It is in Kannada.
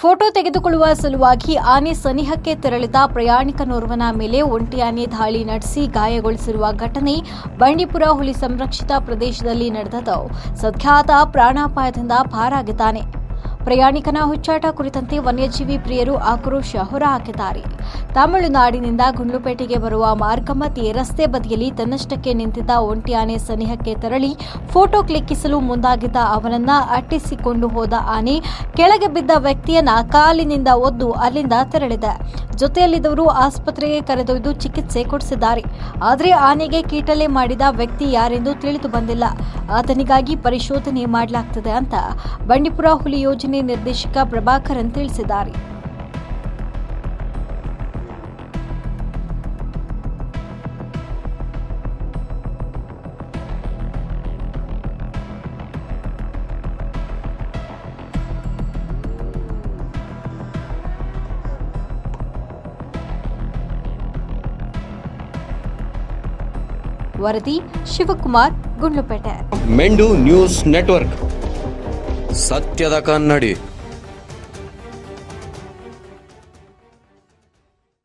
ಫೋಟೋ ತೆಗೆದುಕೊಳ್ಳುವ ಸಲುವಾಗಿ ಆನೆ ಸನಿಹಕ್ಕೆ ತೆರಳಿದ ಪ್ರಯಾಣಿಕನೋರ್ವನ ಮೇಲೆ ಒಂಟಿ ಆನೆ ದಾಳಿ ನಡೆಸಿ ಗಾಯಗೊಳಿಸಿರುವ ಘಟನೆ ಬಂಡೀಪುರ ಹುಲಿ ಸಂರಕ್ಷಿತ ಪ್ರದೇಶದಲ್ಲಿ ನಡೆದದ್ದು. ಸದ್ಖ್ಯಾತ ಪ್ರಾಣಾಪಾಯದಿಂದ ಪಾರಾಗಿದ್ದಾನೆ. ಪ್ರಯಾಣಿಕನ ಹುಚ್ಚಾಟ ಕುರಿತಂತೆ ವನ್ಯಜೀವಿ ಪ್ರಿಯರು ಆಕ್ರೋಶ ಹೊರಹಾಕಿದ್ದಾರೆ ತಮಿಳುನಾಡಿನಿಂದ ಗುಂಡ್ಲುಪೇಟೆಗೆ ಬರುವ ಮಾರ್ಗಮತಿ ರಸ್ತೆ ಬದಿಯಲ್ಲಿ ತನ್ನಷ್ಟಕ್ಕೆ ನಿಂತಿದ್ದ ಒಂಟಿ ಆನೆ ಸನಿಹಕ್ಕೆ ತೆರಳಿ ಫೋಟೋ ಕ್ಲಿಕ್ಕಿಸಲು ಮುಂದಾಗಿದ್ದ ಅವನನ್ನ ಅಟ್ಟಿಸಿಕೊಂಡು ಹೋದ ಆನೆ ಕೆಳಗೆ ಬಿದ್ದ ವ್ಯಕ್ತಿಯನ್ನ ಕಾಲಿನಿಂದ ಒದ್ದು ಅಲ್ಲಿಂದ ತೆರಳಿದೆ. ಜೊತೆಯಲ್ಲಿದ್ದವರು ಆಸ್ಪತ್ರೆಗೆ ಕರೆದೊಯ್ದು ಚಿಕಿತ್ಸೆ ಕೊಡಿಸಿದ್ದಾರೆ. ಆದರೆ ಆನೆಗೆ ಕೀಟಲೆ ಮಾಡಿದ ವ್ಯಕ್ತಿ ಯಾರೆಂದು ತಿಳಿದು ಬಂದಿಲ್ಲ. ಆತನಿಗಾಗಿ ಪರಿಶೋಧನೆ ಮಾಡಲಾಗ್ತದೆ ಅಂತ ಬಂಡೀಪುರ ಹುಲಿ ಯೋಜನೆ ನಿರ್ದೇಶಕ ಪ್ರಭಾಕರನ್ ತಿಳಿಸಿದ್ದಾರೆ. వరది శివకుమార్ గుండ్లుపేట. మెండు న్యూస్ నెట్వర్క్. సత్యద కన్నడి.